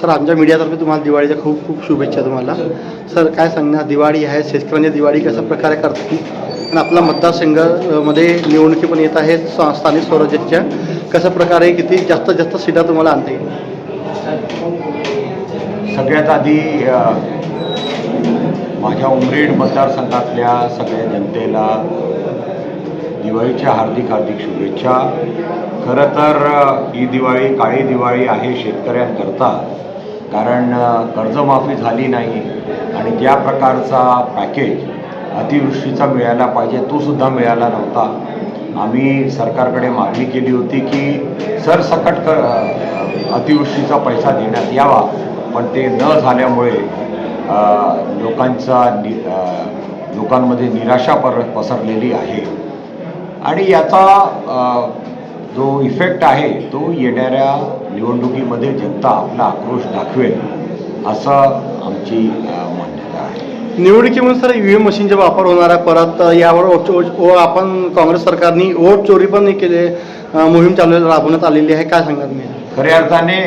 Sir आमच्या मीडियातर्फे तुम्हाला दिवाळीच्या खूप खूप शुभेच्छा तुम्हाला. सर काय सांगणार? दिवाळी आहे शेतकऱ्यांची दिवाळी कशा प्रकारे करते आणि आपला मतदारसंघमध्ये निवडणुकी पण येत आहेत स्थानिक स्वराज्याच्या. कशा प्रकारे किती जास्तीत जास्त सीटा तुम्हाला आणता येईल? सगळ्यात आधी माझ्या उमरेड मतदारसंघातल्या सगळ्या जनतेला दिवाळीच्या हार्दिक हार्दिक शुभेच्छा. खरं तर ही दिवाळी काळी दिवाळी आहे शेतकऱ्यांकरता. कारण कर्जमाफी झाली नाही आणि ज्या प्रकारचा पॅकेज अतिवृष्टीचा मिळायला पाहिजे तो सुद्धा मिळाला नव्हता. आम्ही सरकारकडे मागणी केली होती की सरसकट क अतिवृष्टीचा पैसा देण्यात यावा. पण ते न झाल्यामुळे लोकांचा नि लोकांमध्ये निराशा पर पसरलेली आहे. आणि याचा जो इफेक्ट आहे तो येणाऱ्या निवडणुकीमध्ये जनता आपला आक्रोश दाखवेल असं आमची मान्यता आहे. निवडणुकीमध्ये सर ईव्हीएम मशीनचा वापर होणार आहे परत यावर ओ- आपण काँग्रेस सरकारने वोट चोरी पण केले मोहीम चालू राबवण्यात आलेली आहे काय सांगा तुम्ही? खऱ्या अर्थाने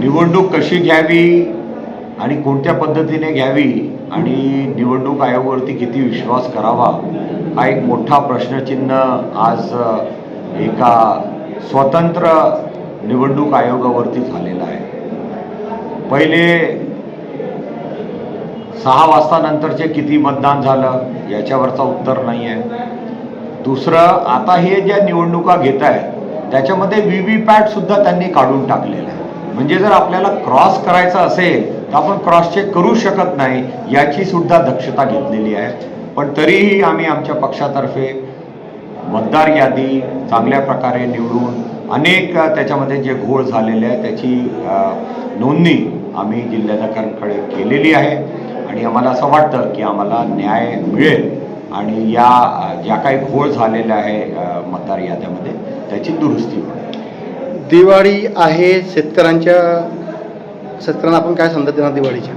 निवडणूक कशी घ्यावी आणि कोणत्या पद्धतीने घ्यावी आणि निवडणूक आयोगावरती किती विश्वास करावा हा एक मोठा प्रश्नचिन्ह आज एका स्वतंत्र निवडणूक आयोगावरती झालेला आहे. पहिले सहा वाजता नंतरचे किती मतदान झालं याच्यावरचं उत्तर नाही आहे. दुसरं आता हे ज्या निवडणुका घेत आहेत त्याच्यामध्ये व्ही व्ही पॅट सुद्धा त्यांनी काढून टाकलेलं आहे. म्हणजे जर आपल्याला क्रॉस करायचं असेल तर आपण क्रॉस चेक करू शकत नाही याची सुद्धा दक्षता घेतलेली आहे. पण तरीही आम्ही आमच्या पक्षातर्फे मतदार यादी चांगल्या प्रकारे निवडून अनेक त्याच्यामध्ये जे घोळ झालेले आहे त्याची नोंदणी आम्ही जिल्हाधिकाऱ्यांकडे केलेली आहे. आणि आम्हाला असं वाटतं की आम्हाला न्याय मिळेल. आणि या ज्या काही घोळ झालेल्या आहे मतदार याद्यामध्ये त्याची दुरुस्ती होईल. दिवाळी आहे शेतकऱ्यांच्या शेतकऱ्यांना आपण काय संदेश देणार दिवाळीच्या?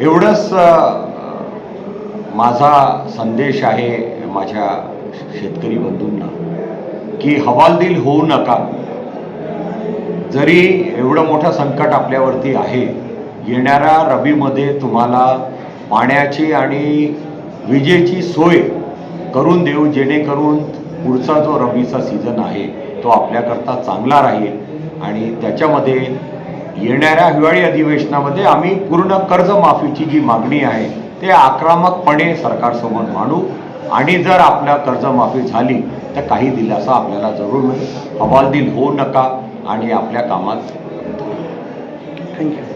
एवढंच माझा संदेश आहे माझ्या शेतकरी बंधूंना की हवालदिल होऊ नका. जरी एवढं मोठं संकट आपल्यावरती आहे येणाऱ्या रबीमध्ये तुम्हाला पाण्याची आणि विजेची सोय करून देऊ जेणेकरून पुढचा जो रबीचा सीझन आहे तो आपल्याकरता चांगला राहील. आणि त्याच्यामध्ये येणाऱ्या हिवाळी अधिवेशनामध्ये आम्ही पूर्ण कर्जमाफीची जी मागणी आहे ते आक्रमकपणे सरकारसमोर मांडू. आणि जर आपल्या कर्जमाफी झाली तर काही दिलासा आपल्याला जरूर मिळेल. हवालदिल होऊ नका आणि आपल्या कामात थँक्यू